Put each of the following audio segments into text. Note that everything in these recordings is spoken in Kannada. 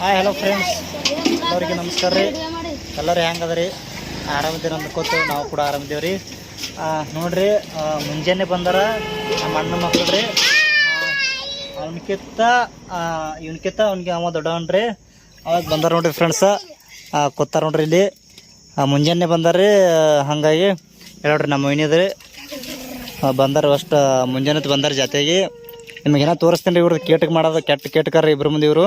ಹಾಯ್ ಹಲೋ ಫ್ರೆಂಡ್ಸ್ ಎಲ್ಲರಿಗೆ ನಮಸ್ಕಾರ ರೀ. ಎಲ್ಲರೂ ಹೆಂಗದ ರೀ ಆರಾಮಿದ್ದೀರಿ ಅಂದ್ಕೋತು ನಾವು ಕೂಡ ಆರಾಮಿದ್ದೀವಿ ರೀ. ನೋಡ್ರಿ ಮುಂಜಾನೆ ಬಂದಾರ ನಮ್ಮ ಅಣ್ಣ ಮಕ್ಕಳು ರೀ. ಅವನಕ್ಕಿಂತ ಇವನಕ್ಕಿಂತ ಅವ್ನಿಗೆ ಅವ ದೊಡ್ಡವನ್ ರೀ ಅವಾಗ ಬಂದಾರ ನೋಡ್ರಿ ಫ್ರೆಂಡ್ಸ ಕೂತಾರ ನೋಡ್ರಿ ಇಲ್ಲಿ. ಮುಂಜಾನೆ ಬಂದಾರ ಹಾಗಾಗಿ. ಹೇಳ್ರಿ ನಮ್ಮ ಮೈನಿದ್ರಿ ಬಂದಾರ ಅಷ್ಟು, ಮುಂಜಾನೆ ಬಂದಾರ ಜಾತೆಗೆ ನಿಮಗೇನೋ ತೋರಿಸ್ತೀನಿ ರೀ ಇವ್ರದ್ದು ಕೇಟಕ್ ಮಾಡೋದು ಕೆಟ್ಟ ಕೇಟಕಾರ ಇಬ್ರು ಮುಂದೆ ಇವರು.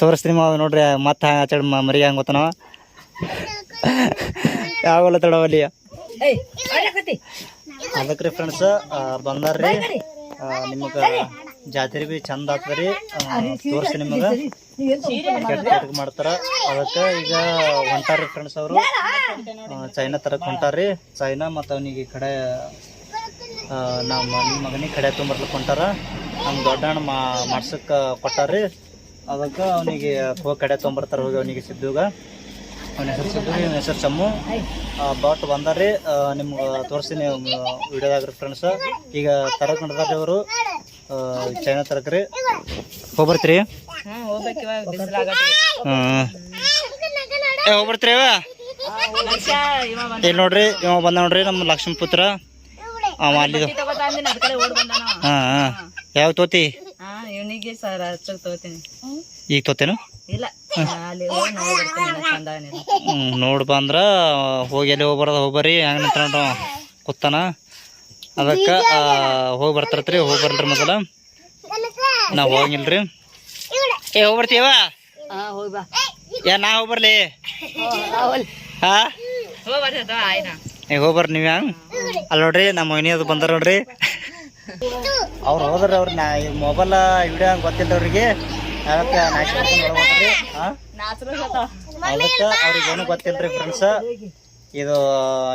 ತೋರಿಸ್ತೀನಿ ಮಾವ ನೋಡ್ರಿ ಮತ್ತೆ ಆಚಾಡ ಮರಿ ಹಂಗೆ ಗೊತ್ತಾನವ ಯಾವಲ್ಲ ತಡವಲ್ಲಿ ಅದಕ್ಕೆ ರೀ. ಫ್ರೆಂಡ್ಸ್ ಬಂದಾರ್ರಿ ನಿಮಗೆ ಜಾತ್ರೆ ಬಿ ಚಂದ ಆಗ್ತದೆ ರೀ. ತೋರಿಸ್ತೀನಿ ನಿಮಗೆ. ಕೆಟ್ಟ ಕೆಟ್ಟ ಮಾಡ್ತಾರ. ಅದಕ್ಕೆ ಈಗ ಹೊಂಟಾರ್ರಿ ಫ್ರೆಂಡ್ಸ್ ಅವರು. ಚೈನಾ ತರಕ್ಕೆ ಹೊಂಟಾರ್ರಿ ಚೈನಾ ಮತ್ತು ಅವನಿಗೆ ಈ ಕಡೆ ನಮ್ಮ ಮಗನಿಗೆ ಕಡೆ ತೊಂಬರ್ಲಿಕ್ಕೆ ಹೊಂಟಾರ. ನಮ್ಮ ದೊಡ್ಡಣ್ಣ ಮಾ ಮಾಡ್ಸಕ್ಕೆ ಕೊಟ್ಟಾರ್ರಿ. ಅದಕ್ಕೆ ಅವನಿಗೆ ಹೋಗಿ ಕಡೆ ತೊಂಬರ್ತಾರೆ ಹೋಗಿ ಅವನಿಗೆ ಸಿದ್ದುಗ. ಅವನ ಹೆಸರು ಸಿದ್ದು ಇವನ ಹೆಸರು ಚಮ್ಮು. ಬಾಟ್ ಬಂದಾರ್ರಿ ನಿಮ್ಗೆ ತೋರಿಸ್ತೀನಿ ವಿಡಿಯೋದಾಗ ರೀ ಫ್ರೆಂಡ್ಸ್ ಈಗ ತರಕ್ ನಡೆದಾರ್ರಿ ಅವರು ಚೈನಾ ತರಕ್ರಿ. ಹೋಗ್ಬರ್ತೀರಿ? ಹ್ಞೂ ಹೋಗ್ಬರ್ತೀರಿ ಇಲ್ಲಿ ನೋಡ್ರಿ ಇವ ಬಂದ ನೋಡ್ರಿ ನಮ್ಮ ಲಕ್ಷ್ಮೀ ಪುತ್ರ ಅವ ಅಲ್ಲಿ ಹಾಂ ಹಾಂ. ಯಾವ ತೋತಿ? ಇವನಿಗೆ ಸರ್ ಹಚ್ಚಕ್ ತಗೋತೀನಿ ಈಗ ತೋತೇನು? ಇಲ್ಲ ಅಲ್ಲಿ ಹೋಗಿ ನೋಡಿ ಬರ್ತೀನಿ ಬಂದ್ರ ಹೋಗಿ ಎಲ್ಲಿ ಹೋಗ್ಬಾರ್ದ ಹೋಗ್ಬರ್ರಿ ಹೆಂಗೆ ನಿಂತ್ಕೊಂಡು ಕೂತಾನ. ಅದಕ್ಕೆ ಹೋಗಿ ಬರ್ತಾರತ್ರಿ ಹೋಗಿ ಮೊದಲು ಮೊದಲ. ನಾವು ಹೋಗಿಲ್ರಿ. ಏ ಹೋಗಿ ಬರ್ತೀವ ಹಾ ಹೋಗಿ ಬಾ. ಯಾ ನಾ ಹೋಗಿ ಬರ್ಲಿ? ಹಾ ಏ ಹೋಗಿ ಬರ್ರಿ ನೀವು ಹಂಗೆ? ಅಲ್ಲಿ ನೋಡ್ರಿ ನಮ್ಮ ಮೊಯ್ನಿ ಅದು ಬಂದಾರ ನೋಡ್ರಿ. ಅವ್ರು ಹೋದ್ರೆ ಅವ್ರ ನಾ ಮೊಬೈಲ್ ವಿಡಿಯೋ ಗೊತ್ತಿಲ್ಲ ಅವ್ರಿಗೆ. ಅದಕ್ಕೆ ನಾಲ್ಕು ಅದಕ್ಕೆ ಅವ್ರಿಗೆ ಏನು ಗೊತ್ತಿಲ್ರಿ ಫ್ರೆಂಡ್ಸ್ ಇದು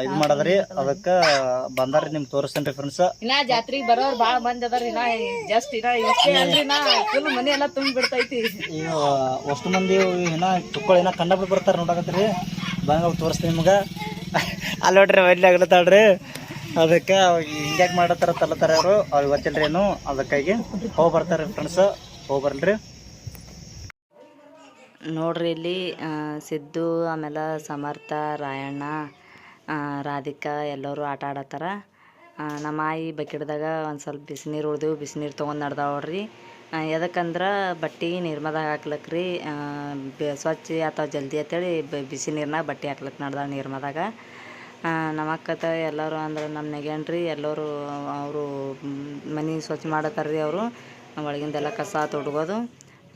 ಇದು ಮಾಡದ್ರಿ. ಅದಕ್ಕೆ ಬಂದಾರ್ರಿ ನಿಮ್ಗೆ ತೋರಿಸ್ತೇನೆ ರೀ ಫ್ರೆಂಡ್ಸ್ ಇನ್ನ ಜಾತ್ರೆಗೆ ಬರೋರು ಬಾಳ ಮಂದಿ ಅದಾರ ಇನ್ನ ಜಸ್ಟ್ ಇನ್ನ ಇಷ್ಟೇ ಅಲ್ರಿ ನಾ ಫುಲ್ ಮನೆ ಎಲ್ಲ ತುಂಬಿ ಬಿಡ್ತೈತಿ ಈಗ ಅಷ್ಟು ಮಂದಿ ಏನ ತುಕ್ಕೊಳ್ಳಿ ಇನ್ನ ಕಂಡ ಬರ್ತಾರೆ ನೋಡಕತ್ರಿ ಬಂಗ ಅವ್ರು ತೋರಿಸ್ತೀನಿ ನಿಮ್ಗೆ. ಅಲ್ಲಿ ನೋಡ್ರಿ ಒಳ್ಳೆ ಆಗ್ಲತ್ತಾಳ್ರಿ ಅದಕ್ಕೆ ಹಿಂಗ್ಯಾಕೆ ಮಾಡತ್ತಾರ ತಲತಾರ ಅವರು. ಅವ್ರಿಗೆ ಗೊತ್ತಿಲ್ರಿ ಏನು. ಅದಕ್ಕಾಗಿ ಹೋಗಿ ಬರ್ತಾರೆ ಫ್ರೆಂಡ್ಸ್ ಹೋಗಿ ಬರ್ಲ್ರಿ. ನೋಡ್ರಿ ಇಲ್ಲಿ ಸಿದ್ದು, ಆಮೇಲೆ ಸಮರ್ಥ, ರಾಯಣ್ಣ ರಾಧಿಕಾ ಎಲ್ಲರೂ ಆಟ ಆಡತ್ತಾರ. ನಮ್ಮ ಆಯಿ ಬಕೆಟ್ದಾಗ ಒಂದು ಸ್ವಲ್ಪ ಬಿಸಿನೀರು ಉಳ್ದು ಬಿಸಿನೀರು ತೊಗೊಂಡು ನಡ್ದಾವ್ರಿ ಎದಕ್ಕಂದ್ರೆ ಬಟ್ಟೆ ನಿರ್ಮದಾಗ ಹಾಕ್ಲಕ್ ರೀ. ಸ್ವಚ್ಛ ಅಥವಾ ಜಲ್ದಿ ಅಂತೇಳಿ ಬಿಸಿ ನೀರಿನಾಗ ಬಟ್ಟೆ ಹಾಕ್ಲಕ್ ನಡ್ದಾವ ನೀರ್ಮದಾಗ. ನಮ್ಮ ಎಲ್ಲರೂ ಅಂದ್ರೆ ನಮ್ಮ ನೆಗೆಂಡ್ರಿ ಎಲ್ಲರೂ, ಅವರು ಮನೆ ಸ್ವಚ್ಛ ಮಾಡತ್ತಾರ ರೀ ಅವರು ಒಳಗಿಂದೆಲ್ಲ ಕಸ ತೊಡ್ಗೋದು.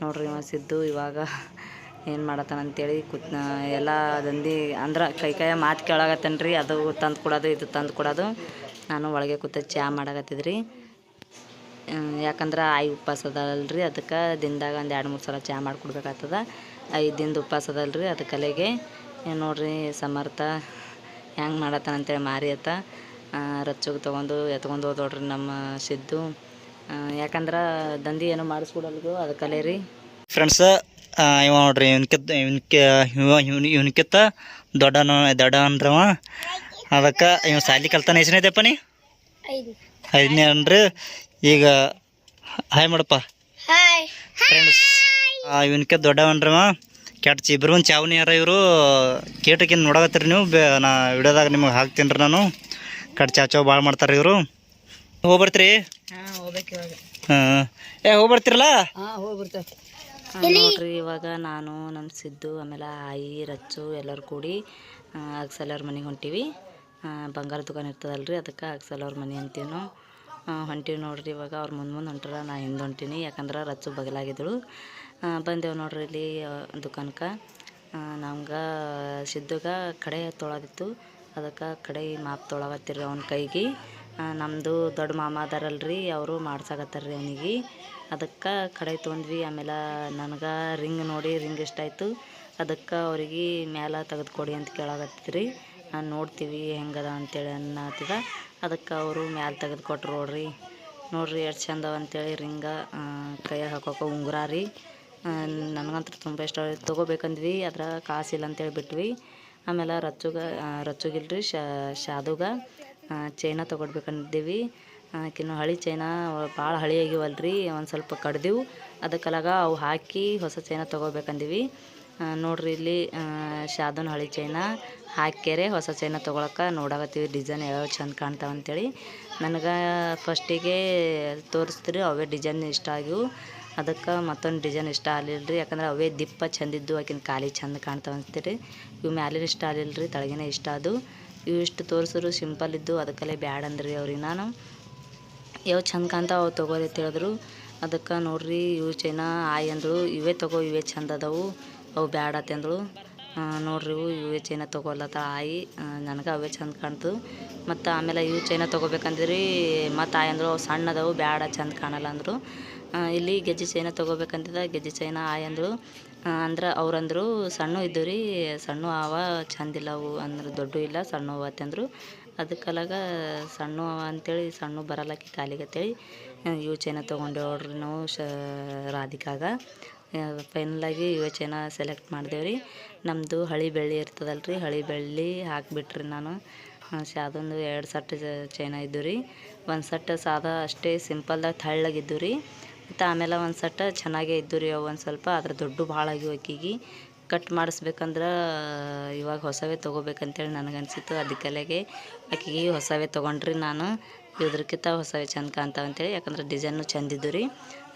ನೋಡ್ರಿ ಇವ ಸಿದ್ದು ಇವಾಗ ಏನು ಮಾಡತ್ತಾನ ಅಂತೇಳಿ ಕುತ್ ಎಲ್ಲ ದಂದಿ ಅಂದ್ರೆ ಕೈ ಕೈ ಮಾತು ಕೇಳಾಗತ್ತನ್ರಿ ಅದು ತಂದು ಕೊಡೋದು, ಇದು ತಂದು ಕೊಡೋದು. ನಾನು ಒಳಗೆ ಕೂತ ಚಹಾ ಮಾಡಾಕತ್ತಿದ್ರಿ. ಯಾಕಂದ್ರೆ ಆಯಿ ಉಪವಾಸ ಅದಲ್ರಿ ಅದಕ್ಕೆ ದಿನದಾಗ ಒಂದು ಎರಡು ಮೂರು ಸಲ ಚಹಾ ಮಾಡಿಕೊಡ್ಬೇಕಾಗ್ತದ. ಐದು ದಿನದ ಉಪವಾಸ ಅದಲ್ರಿ ಅದಕ್ಕೆ ಅಲ್ಲಿಗೆ ಏನ್ ನೋಡ್ರಿ ಸಮರ್ಥ ಹೆಂಗೆ ಮಾಡತ್ತಾನ ಅಂತೇಳಿ ಮಾರಿ ಆತ ರಚ್ಚಗೆ ತೊಗೊಂಡು ಎತ್ಕೊಂಡು ಹೋದ್ ನೋಡ್ರಿ ನಮ್ಮ ಸಿದ್ದು. ಯಾಕಂದ್ರೆ ದಂಧಿ ಏನೋ ಅದು ಕಲೆ ರೀ. ಫ್ರೆಂಡ್ಸ್ ಇವ ನೋಡ್ರಿ ಇವನ್ಕಿತ್ತ ಇವನ್ಕ ಇವ ಇವ್ನ ಇವನ್ಕಿತ್ತ ದೊಡ್ಡನ ದೊಡ್ಡ ಅನ್ರವ ಅದಕ್ಕೆ ಇವ ಸಾಲಿ ಕಲ್ತಾನ ಎಷ್ಟನೇ ಇದೆಪ್ಪ ನೀ? ಐದನೇ. ಅನ್ರಿ. ಈಗ ಹಾಯ್ ಮಾಡಪ್ಪ. ಫ್ರೆಂಡ್ಸ್ ಇವನ್ಕೆ ದೊಡ್ಡವನ್ರವ. ಕೆಟ್ಟ ಇಬ್ರು ಚಾವಣಿ ಚಾವನಿ ಯಾರ ಇವರು ಕೇಟಕ್ಕೇನು ನೋಡಕತ್ತೀರಿ ನೀವು ಬೇ ನಾ ವಿಡಿಯೋದಾಗ ನಿಮಗೆ ಹಾಕ್ತೀನಿ ರೀ ನಾನು. ಕಟ್ ಚಾಚೋ ಭಾಳ ಮಾಡ್ತಾರೆ ಇವರು. ಹೋಗ್ಬರ್ತೀರಿ? ಹಾಂ ಹೋಗ್ಬೇಕು ಇವಾಗ. ಹಾಂ. ಏ ಹೋಗ್ಬರ್ತೀರಲ್ಲ? ನೋಡ್ರಿ ಇವಾಗ ನಾನು ನಮ್ಮ ಸಿದ್ದು ಆಮೇಲೆ ಆಯಿ ರಚ್ಚು ಎಲ್ಲರೂ ಕೂಡಿ ಅಕ್ಸಲವ್ರ ಮನೆಗೆ ಹೊಂಟೀವಿ. ಬಂಗಾರ ದುಕಾನ್ ಇರ್ತದಲ್ರಿ ಅದಕ್ಕೆ ಅಕ್ಸಲವ್ರ ಮನೆ ಅಂತೀವಿ ನಾವು. ಹೊಂಟೀವಿ ನೋಡ್ರಿ ಇವಾಗ ಅವ್ರ ಮುಂದೆ ಮುಂದೆ ಹೊಂಟ್ರ ನಾ ಹಿಂದೆ ಹೊಂಟೀನಿ. ಯಾಕಂದ್ರೆ ರಚ್ಚು ಬಗಲಾಗಿದ್ದಳು. ಬಂದೇವು ನೋಡ್ರಿ ಇಲ್ಲಿ ದುಕಾನ್ಗೆ ನಮ್ಗೆ ಸಿದ್ದುಗ ಕಡೆ ತೊಳದಿತ್ತು. ಅದಕ್ಕೆ ಕಡೆ ಮಾಪ್ ತೊಳಗತ್ತಿರಿ ಅವ್ನ ಕೈಗೆ. ನಮ್ಮದು ದೊಡ್ಡ ಮಾಮ ಅದಾರಲ್ರಿ, ಅವರು ಮಾಡ್ಸಾಕತ್ತಾರ್ರಿ ಅವನಿಗೆ. ಅದಕ್ಕೆ ಕಡೆ ತೊಗೊಂಡ್ವಿ ಆಮೇಲೆ ನನಗೆ ರಿಂಗ್ ನೋಡಿ ರಿಂಗ್ ಇಷ್ಟ ಆಯಿತು ಅದಕ್ಕೆ ಅವ್ರಿಗೆ ಮ್ಯಾಲ ತೆಗೆದುಕೊಡಿ ಅಂತ ಕೇಳಾಕತ್ತಿದ್ರಿ. ನಾನು ನೋಡ್ತೀವಿ ಹೆಂಗದ ಅಂತೇಳಿ ಅನ್ನತ್ತಿದ. ಅದಕ್ಕೆ ಅವರು ಮ್ಯಾಲ ತೆಗೆದು ಕೊಟ್ರು ನೋಡ್ರಿ. ನೋಡ್ರಿ ಎಷ್ಟು ಚಂದವ ಅಂತೇಳಿ ರಿಂಗ ಕೈಯಾಗ ಹಾಕೋಕೆ ಉಂಗುರ ರೀ. ನನಗಂತೂ ತುಂಬ ಇಷ್ಟ. ತೊಗೋಬೇಕಂದ್ವಿ ಅದ್ರ ಕಾಸಿಲ್ಲ ಅಂತೇಳಿ ಬಿಟ್ವಿ. ಆಮೇಲೆ ರಚ್ಚುಗ ರಚ್ಚುಗಿಲ್ರಿ ಶಾದುಗ ಚೈನ ತೊಗೊಡ್ಬೇಕಂದಿದ್ದೀವಿ ಆಕಿನ ಹಳಿ ಚೈನ ಭಾಳ ಹಳಿ ಆಗಿವಲ್ರಿ ಒಂದು ಸ್ವಲ್ಪ ಕಡ್ದಿವು. ಅದಕ್ಕಲಾಗ ಅವು ಹಾಕಿ ಹೊಸ ಚೈನ ತೊಗೋಬೇಕಂದಿವಿ. ನೋಡ್ರಿ ಇಲ್ಲಿ ಶಾದನ್ ಹಳಿ ಚೈನ ಹಾಕ್ಯಾರೆ, ಹೊಸ ಚೈನ ತೊಗೊಳಕ್ಕೆ ನೋಡಾಕತ್ತೀವಿ, ಡಿಸೈನ್ ಯಾವ್ಯಾವ ಚಂದ ಕಾಣ್ತಾವ ಅಂತೇಳಿ. ನನಗೆ ಫಸ್ಟಿಗೆ ತೋರಿಸ್ತೀರಿ, ಅವೇ ಡಿಸೈನ್ ಇಷ್ಟ ಆಗಿವು. ಅದಕ್ಕೆ ಮತ್ತೊಂದು ಡಿಸೈನ್ ಇಷ್ಟ ಆಗಲಿಲ್ಲ ರೀ ಯಾಕಂದ್ರೆ ಅವೇ ದಿಪ್ಪ ಚಂದಿದ್ದು, ಆಕಿನ ಖಾಲಿ ಚಂದ ಕಾಣ್ತಾವ ಅಂತೀರಿ ಇವು ಮ್ಯಾಲಿನ ಇಷ್ಟ ಆಗಲಿಲ್ಲ ರೀ ತಳಗಿನ ಇಷ್ಟ ಅದು. ಇವು ಇಷ್ಟು ತೋರಿಸಿದ್ರು ಸಿಂಪಲ್ ಇದ್ದು ಅದಕ್ಕಲ್ಲೇ ಬ್ಯಾಡ ಅಂದ್ರಿ ಅವ್ರಿಗೆ ನಾನು. ಯಾವ ಚಂದ ಕಾಣ್ತಾವ ಅವು ತಗೋರಿ ಅಂತ ಹೇಳಿದ್ರು. ಅದಕ್ಕೆ ನೋಡ್ರಿ, ಇವು ಚೈನ ಆಯ್ ಅಂದ್ರು, ಇವೇ ತಗೋ, ಇವೇ ಚಂದ ಅದಾವು. ಅವು ಬ್ಯಾಡ ಅಂದ್ರು. ನೋಡ್ರಿ ಇವು, ಇವೇ ಚೈನ ತೊಗೊಲತ್ತ ಆಯಿ. ನನಗೆ ಅವೇ ಚಂದ ಕಾಣ್ತು. ಮತ್ತು ಆಮೇಲೆ ಇವು ಚೈನ ತೊಗೋಬೇಕಂದ್ರಿ, ಮತ್ತು ಆಯ್ ಅಂದ್ರು, ಅವು ಸಣ್ಣ ಅದಾವು, ಬ್ಯಾಡ, ಚಂದ ಕಾಣಲ್ಲ ಅಂದರು. ಇಲ್ಲಿ ಗೆಜ್ಜೆ ಚೈನ ತೊಗೋಬೇಕಂತಿದ್ದ. ಗೆಜ್ಜೆ ಚೈನ ಆಯ್ ಅಂದರು. ಅವ್ರಂದ್ರು ಸಣ್ಣ ಇದ್ದು ರೀ, ಸಣ್ಣ ಅವ ಚಂದಿಲ್ಲ ಅವು ಅಂದ್ರೆ. ದೊಡ್ಡ ಇಲ್ಲ, ಸಣ್ಣ ಅವ ಅಂತಂದ್ರು ಅದಕ್ಕಲಾಗ ಸಣ್ಣ ಅವ ಅಂತೇಳಿ, ಸಣ್ಣ ಬರಲ್ಲಕ್ಕೆ ಕಾಲಿಗೆ ಅಂತೇಳಿ ಇವು ಚೈನ ತೊಗೊಂಡೇವ್ ನೋಡ್ರಿ ನಾವು ಶ ರಾಧಿಕಾಗ ಫೈನಲಾಗಿ ಇವ ಚೈನ ಸೆಲೆಕ್ಟ್ ಮಾಡ್ದೇವೆ ರೀ. ನಮ್ಮದು ಹಳಿ ಬೆಳ್ಳಿ ಇರ್ತದಲ್ಲ ರೀ, ಹಳಿ ಬೆಳ್ಳಿ ಹಾಕಿಬಿಟ್ರಿ ನಾನು. ಶಾದೊಂದು ಎರಡು ಸಟ್ ಚೈನ ಇದ್ದು ರೀ. ಒಂದು ಸಟ್ ಸಾದಾ ಅಷ್ಟೇ ಸಿಂಪಲ್ದಾಗ ತಳ್ಳಗಿದ್ದು ರೀ. ಮತ್ತು ಆಮೇಲೆ ಒಂದು ಸಟ್ಟ ಚೆನ್ನಾಗೇ ಇದ್ದು ರೀ ಅವು ಒಂದು ಸ್ವಲ್ಪ. ಅದ್ರ ದೊಡ್ಡ ಭಾಳ ಆಗಿವು ಅಕ್ಕಿಗೆ. ಕಟ್ ಮಾಡಿಸ್ಬೇಕಂದ್ರೆ, ಇವಾಗ ಹೊಸವೇ ತೊಗೋಬೇಕಂತೇಳಿ ನನಗನ್ಸಿತ್ತು ಅದಕ್ಕೆಲೆಗೆ ಆಕೆಗೆ ಹೊಸವೇ ತೊಗೊಂಡ್ರಿ ನಾನು. ಇದ್ರಕ್ಕಿಂತ ಹೊಸವೇ ಚಂದ ಅಂತೇಳಿ ಯಾಕಂದ್ರೆ ಡಿಸೈನು ಚಂದಿದ್ದು ರೀ.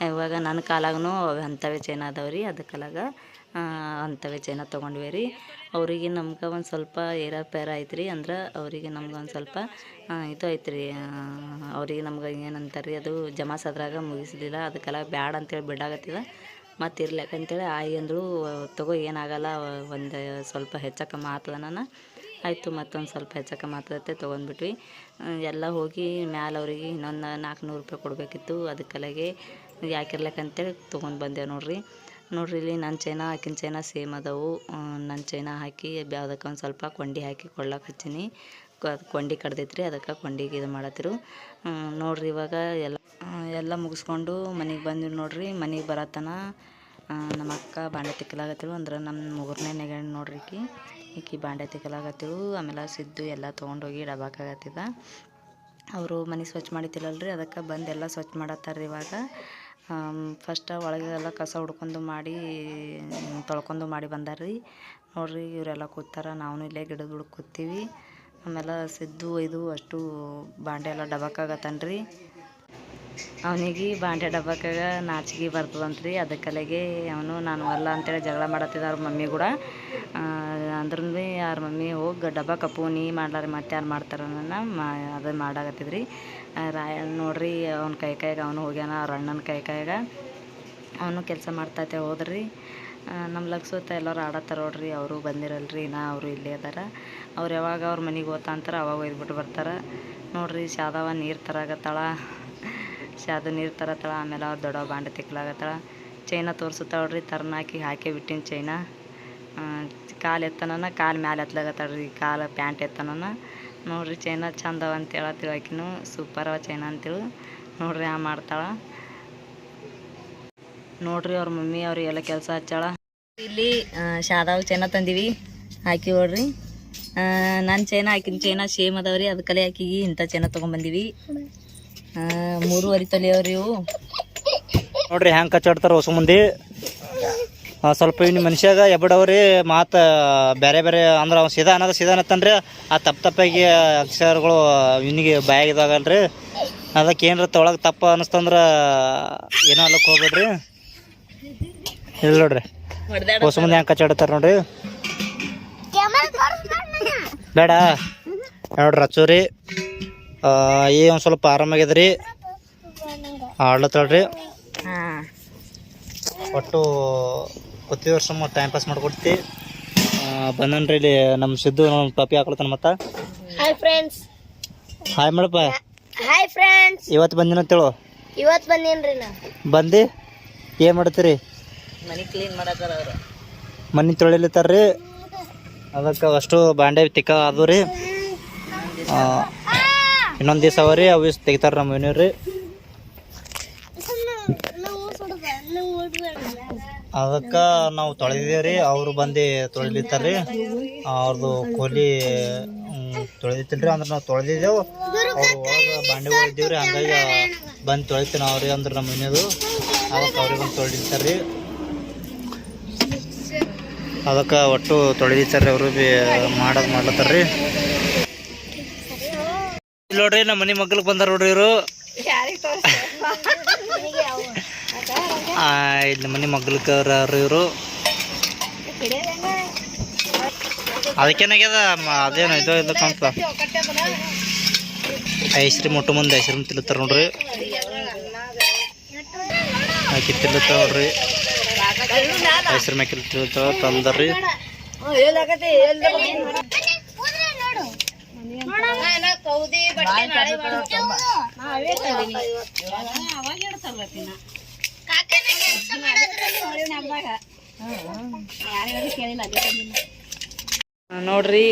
ಇವಾಗ ನನ್ನ ಕಾಲಾಗೂ ಅಂಥವೇ ಚೈನ್ ಅದಾವೆ ರೀ. ಅದಕ್ಕಲಾಗ ಅಂಥವೇ ಚೈನ ತೊಗೊಂಡ್ವಿ ರೀ. ಅವರಿಗೆ ನಮ್ಗೆ ಒಂದು ಸ್ವಲ್ಪ ಏರ ಪೇರ ಐತ್ರಿ ಅಂದ್ರೆ ಅವರಿಗೆ ನಮ್ಗೆ ಒಂದು ಸ್ವಲ್ಪ ಇದು ಐತ್ರಿ ಅವರಿಗೆ ನಮ್ಗೆ ಏನಂತಾರೆ ರೀ ಅದು ಜಮಾಸದ್ರಾಗ ಮುಗಿಸ್ಲಿಲ್ಲ ಅದಕ್ಕೆಲ್ಲ ಬ್ಯಾಡ ಅಂತೇಳಿ ಬಿಡಾಕತ್ತಿದ. ಮತ್ತು ಇರ್ಲಕ್ಕಂತೇಳಿ ಆಯಿ ಅಂದಳು ತಗೋ ಏನಾಗಲ್ಲ, ಒಂದು ಸ್ವಲ್ಪ ಹೆಚ್ಚಕ್ಕೆ ಮಾತದ ನಾನು ಆಯಿತು ಮತ್ತೊಂದು ಸ್ವಲ್ಪ ಹೆಚ್ಚಕ್ಕೆ ಮಾತದತ್ತೆ ತೊಗೊಂಡ್ಬಿಟ್ವಿ. ಎಲ್ಲ ಹೋಗಿ ಮ್ಯಾಲೆ ಅವರಿಗೆ ಇನ್ನೊಂದು ನಾಲ್ಕುನೂರು ರೂಪಾಯಿ ಕೊಡಬೇಕಿತ್ತು ಅದಕ್ಕೆಲ್ಲಗೆ ಯಾಕಿರ್ಲಕ್ಕಂತೇಳಿ ತೊಗೊಂಡು ಬಂದೆ ನೋಡ್ರಿ. ನೋಡ್ರಿ, ಇಲ್ಲಿ ನನ್ನ ಚೈನ, ಆಕಿನ ಚೈನ ಸೇಮ್ ಅದಾವು. ನನ್ನ ಚೈನ ಹಾಕಿ ಅದಕ್ಕೆ ಒಂದು ಸ್ವಲ್ಪ ಕೊಂಡಿ ಹಾಕಿ ಕೊಡ್ಲಕ್ಕೆ ಹಚ್ಚೀನಿ. ಕೊಂಡಿ ಕಡ್ದೈತ್ರಿ, ಅದಕ್ಕೆ ಕೊಂಡಿಗೆ ಇದು ಮಾಡತ್ತಿರು. ನೋಡ್ರಿ ಇವಾಗ ಎಲ್ಲ ಎಲ್ಲ ಮುಗಿಸ್ಕೊಂಡು ಮನೆಗೆ ಬಂದಿವಿ ನೋಡ್ರಿ. ಮನೆಗೆ ಬರತನ ನಮ್ಮ ಅಕ್ಕ ಬಾಂಡೆ ತಿಕ್ಕಲಾಗತ್ತಿರು ಅಂದ್ರೆ ನಮ್ಮ ಮುಗುರ್ನೇ ನೆಗಣ್ ನೋಡ್ರಿ ಈಕಿ. ಬಾಂಡೆ ತಿಕ್ಕಲಾಗತ್ತಿರು ಆಮೇಲೆ ಸಿದ್ದು ಎಲ್ಲ ತೊಗೊಂಡೋಗಿ ಡಬಾಕಾಗತ್ತಿದ ಅವರು ಮನೆ ಸ್ವಚ್ಛ ಮಾಡಿತಿಲ್ಲಲ್ರಿ ಅದಕ್ಕೆ ಬಂದು ಎಲ್ಲ ಸ್ವಚ್ಛ ಮಾಡತ್ತಾರ ಇವಾಗ. ಫಸ್ಟ್ ಒಳಗೆ ಎಲ್ಲ ಕಸ ಹುಡ್ಕೊಂಡು ಮಾಡಿ, ತೊಳ್ಕೊಂಡು ಮಾಡಿ ಬಂದಾರ ರೀ ನೋಡಿರಿ ಇವರೆಲ್ಲ ಕೂತಾರ ನಾವು ಇಲ್ಲೇ ಗಿಡಗಳು ಕೂತೀವಿ. ಆಮೇಲೆ ಸಿದ್ದು, ಇದು, ಅಷ್ಟು ಬಾಂಡೆ ಎಲ್ಲ ಡಬಕ್ಕಾಗತ್ತನ್ರಿ. ಅವನಿಗೆ ಬಾಂಡೆ ಡಬ್ಬಕ್ಕಾಗ ನಾಚಿಕೆ ರೀ ಅದಕ್ಕಲೆಗೆ ಅವನು ನಾನು ಅಲ್ಲ ಅಂತೇಳಿ ಜಗಳ ಮಾಡತ್ತಿದ್ದ ಅವ್ರ ಮಮ್ಮಿ ಕೂಡ. ಅಂದ್ರೂ ಯಾರ ಮಮ್ಮಿ, ಹೋಗಿ ಡಬ್ಬ ಕಪ್ಪು, ನೀ ಮಾಡ್ಲಾರಿ ಮತ್ತೆ ಯಾರು ಮಾಡ್ತಾರ ಮಾ, ಅದು ಮಾಡಾಕತ್ತಿದ್ರಿ ರಾಯ ನೋಡ್ರಿ, ಅವ್ನ ಕೈ ಕೈಗೆ ಅವನು ಹೋಗ್ಯಾನ, ಅವ್ರ ಅಣ್ಣನ ಕೈ ಕೈಗ ಅವನು ಕೆಲಸ ಮಾಡ್ತೈತೆ ಹೋದ್ರಿ ನಮ್ಮ ಲಕ್ಸೋತ ಎಲ್ಲರೂ ಆಡತ್ತಾರ ನೋಡ್ರಿ, ಅವರು ಬಂದಿರಲ್ರಿ ನಾ ಅವರು ಇಲ್ಲೇ ಅದಾರ. ಅವ್ರು ಯಾವಾಗ ಅವ್ರ ಮನೆಗೆ ಅಂತಾರ ಅವಾಗ ಒಯ್ದ್ಬಿಟ್ಟು ಬರ್ತಾರೆ. ನೋಡ್ರಿ, ಶಾದವ ನೀರು ತರಾಗತ್ತಾಳ ಶಾದ ನೀರು ತರತ್ತಾಳ ಆಮೇಲೆ ಅವ್ರು ದೊಡ್ಡ ಬಾಂಡೆ ತಿಕ್ಲಾಗತ್ತಾಳ ಚೈನ ತೋರಿಸುತ್ತಾಳ್ರಿ ತರ್ನಾಕಿ ಹಾಕಿ ಬಿಟ್ಟಿನ ಚೈನ. ಕಾಲು ಎತ್ತನನ, ಕಾಲು ಮ್ಯಾಲೆ ಎತ್ತಲಾಗತ್ತಾಳ್ರಿ ಕಾಲು ಪ್ಯಾಂಟ್ ಎತ್ತನನ. ನೋಡ್ರಿ, ಚೈನ ಚಂದವ ಅಂತ ಹೇಳತ್ತೀವಿ ಆಕಿನೂ ಸೂಪರ್ ಅವ ಚೈನ ಅಂತೇಳು. ನೋಡ್ರಿ, ಆ ಮಾಡ್ತಾಳ. ನೋಡ್ರಿ, ಅವ್ರ ಮಮ್ಮಿ ಅವ್ರಿಗೆ ಎಲ್ಲ ಕೆಲಸ ಹಚ್ಚಾಳ. ಇಲ್ಲಿ ಶಾದಾವ್ ಚೈನ ತಂದೀವಿ, ಹಾಕಿ ನೋಡ್ರಿ. ನನ್ನ ಚೈನ ಆಕಿನ ಚೈನ ಸೇಮ್ ಅದಾವ್ರಿ ಅದಕ್ಕಲೆ ಆಕಿಗೆ ಇಂಥ ಚೈನ ತೊಗೊಂಬಂದೀವಿ. ಮೂರುವರೆ ತೊಲೆಯವ್ರಿ ಇವು. ನೋಡ್ರಿ, ಹೆಂಗೆ ಕಚ್ಚಾಡ್ತಾರ ಹೊಸ ಮಂದಿ. ಸ್ವಲ್ಪ ಇನ್ನು ಮನುಷ್ಯಾಗ ಎಬ್ಬಡವ್ರಿ ಮಾತು ಬೇರೆ ಬೇರೆ ಅಂದ್ರೆ ಅವ್ನು ಸೀದಾ ಅನ್ನೋದು ಸೀದಾ ಅನ್ನತ್ತನ್ರಿ. ಆ ತಪ್ಪು ತಪ್ಪಾಗಿ ಅಕ್ಷರಗಳು ಇವನಿಗೆ ರೀ ಅದಕ್ಕೆ ಏನಾರ ತೊಳಗೆ ತಪ್ಪು ಅನ್ನಿಸ್ತಂದ್ರೆ ಏನೋ ಅಲ್ಲಕ್ಕೆ ಹೋಗ್ಬೇಡ್ರಿ. ಇಲ್ಲ ನೋಡ್ರಿ. ಹೊಸ ಮುಂದೆ ಹೆಂಗೆ ಕಚ್ಚಾಡ್ತಾರೆ ನೋಡ್ರಿ. ಬೇಡ. ನೋಡ್ರಿ ರಚೂರಿ ಈ ಒಂದು ಸ್ವಲ್ಪ ಆರಾಮಾಗ್ಯದ್ರಿ. ಆಡ್ಲತ್ತಳ್ರಿ ಒಟ್ಟು ಪ್ರತಿ ವರ್ಷ ಟೈಮ್ ಪಾಸ್ ಮಾಡ್ಕೊಡ್ತಿ. ಬಂದನ್ರಿ ಇಲ್ಲಿ ನಮ್ಮ ಸಿದ್ದು ಟಾಪಿ ಪಾಪಿ ಹಾಕೊಳ್ತಾನ ಮತ್ತ. ಹಾಯ್ ಫ್ರೆಂಡ್ಸ್ ಹಾಯ್ ಮಾಡಪ್ಪ ಹಾಯ್ ಫ್ರೆಂಡ್ಸ್ ಇವತ್ತು ಬಂದಿನ ಅಂತೇಳು ಇವತ್ತು ಬಂದಿನ್ರಿ ಬಂದಿ ಬಂದು? ಏನು ಮಾಡ್ತೀರಿ? ಮನೆ ಕ್ಲೀನ್ ಮಾಡತ್ತಾರ ಅವರು. ಮನೆ ತೊಳಿಲಿತ್ತಾರ್ರಿ? ಅದಕ್ಕೆ ಅಷ್ಟು ಬಾಂಡೆ ತಿಕ್ಕ ಅದು ರೀ. ಇನ್ನೊಂದು ದಿವಸ ಅವ ರೀ ಅವು ತೆಗಿತಾರ ನಮ್ಮ ಮನೆಯವ್ರು ರೀ. ಅದಕ್ಕೆ ನಾವು ತೊಳೆದೇವ್ರಿ ರೀ. ಅವರು ಬಂದು ತೊಳಿಲಿತ್ತಾರ್ರಿ ಅವ್ರದ್ದು ಕೋಲಿ ತೊಳೆದಿತ್ತಿಲ್ಲ ರೀ ಅಂದ್ರೆ ನಾವು ತೊಳೆದಿದ್ದೆವು. ಅವ್ರು ಒಳಗೆ ಬಾಂಡೆಗಳು ಇದ್ದೀವ್ರಿ ಹಂಗಾಗಿ ಬಂದು ತೊಳಿತೀನಿ ಅವ್ರಿ ಅವ್ರಿಗೆ ಅಂದ್ರೆ ನಮ್ಮ ಮನೆಯದು ಅದಕ್ಕೆ ಅವ್ರಿಗೆ ಬಂದು ತೊಳಿತಾರೆ ರೀ ಅದಕ್ಕೆ ಒಟ್ಟು ತೊಳೆದಿತ್ತಾರ್ರಿ ಅವರು ಬಿ ಮಾಡೋದು ಮಾಡ್ಲತ್ತಾರ್ರಿ. ಇಲ್ಲಿ ನೋಡ್ರಿ ನಮ್ಮ ಮನೆ ಮಗ್ಳಿಗೆ ಬಂದಾರ ನೋಡ್ರಿ ಇವರು. ಇಲ್ಲಿ ಮನೆ ಮಗ್ಲಕ್ಕವ್ರು ಇವರು. ಅದಕ್ಕೇನಾಗ್ಯದ? ಅದೇನು ಇದು ಇದು ಕಾಣ್ತ. ಐಸ್ರಿ ಒಟ್ಟು ಮುಂದೆ ಐಸ್ರಿ ತಿನ್ಲತ್ತಾರ ನೋಡ್ರಿ. ಹಾಕಿ ತಿನ್ಲತ್ತಾರ ನೋಡ್ರಿ. ಐಸ್ರಿ ಅವಾಗ ಹೇಳ್ತಾರಲ್ಲ ತಂದರ್ರಿ ನೋಡ್ರಿ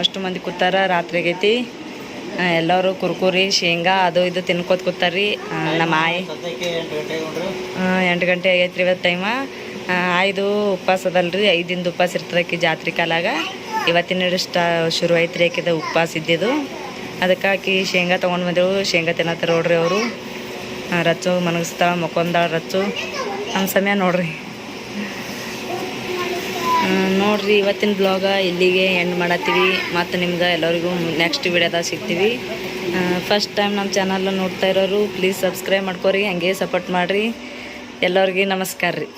ಅಷ್ಟು ಮಂದಿ ಕೂತಾರ ರಾತ್ರಿ ಆಗೈತಿ. ಆ, ಎಲ್ಲರೂ ಕುರ್ಕುರಿ ಶೇಂಗಾ ಅದು ಇದು ತಿನ್ಕೋತ ಕೂತಾರ್ರಿ. ನಮ್ಮ ಆಯಿ ಎಂಟು ಗಂಟೆ ಆಗೈತ್ರಿ ಇವತ್ತು ಟೈಮ ಐದು ಉಪವಾಸ ಅದಲ್ರಿ ಐದಿಂದ ಉಪವಾಸ ಇರ್ತದೆ ಆಕಿ ಜಾತ್ರೆ ಕಾಲಾಗ. ಇವತ್ತಿನ ಇಷ್ಟ ಶುರು ಐತ್ರಿ ಆಕಿದ ಉಪವಾಸ ಇದ್ದಿದ್ದು ಅದಕ್ಕೆ ಶೇಂಗಾ ತೊಗೊಂಡು ಬಂದೆವು ಶೇಂಗಾ ತಿನ್ನತ್ತಾರ ನೋಡ್ರಿ ಅವರು. ರಚ್ಚು ಮನಗಿಸ್ತಾಳ ಮಕ್ಕೊಂದಾಳ ರಚ್ಚು ನಮ್ಮ ಸಮಯ ನೋಡ್ರಿ. ನೋಡ್ರಿ, ಇವತ್ತಿನ ಬ್ಲಾಗ ಇಲ್ಲಿಗೆ ಎಂಡ್ ಮಾಡತ್ತೀವಿ. ಮತ್ತು ನಿಮ್ಗೆ ಎಲ್ಲರಿಗೂ ನೆಕ್ಸ್ಟ್ ವಿಡಿಯೋದಾಗ ಸಿಗ್ತೀವಿ. ಫಸ್ಟ್ ಟೈಮ್ ನಮ್ಮ ಚಾನಲ್ ನೋಡ್ತಾ ಇರೋರು ಪ್ಲೀಸ್ ಸಬ್ಸ್ಕ್ರೈಬ್ ಮಾಡ್ಕೊರಿ, ಹಂಗೆ ಸಪೋರ್ಟ್ ಮಾಡಿರಿ. ಎಲ್ಲರಿಗೆ ನಮಸ್ಕಾರ ರೀ.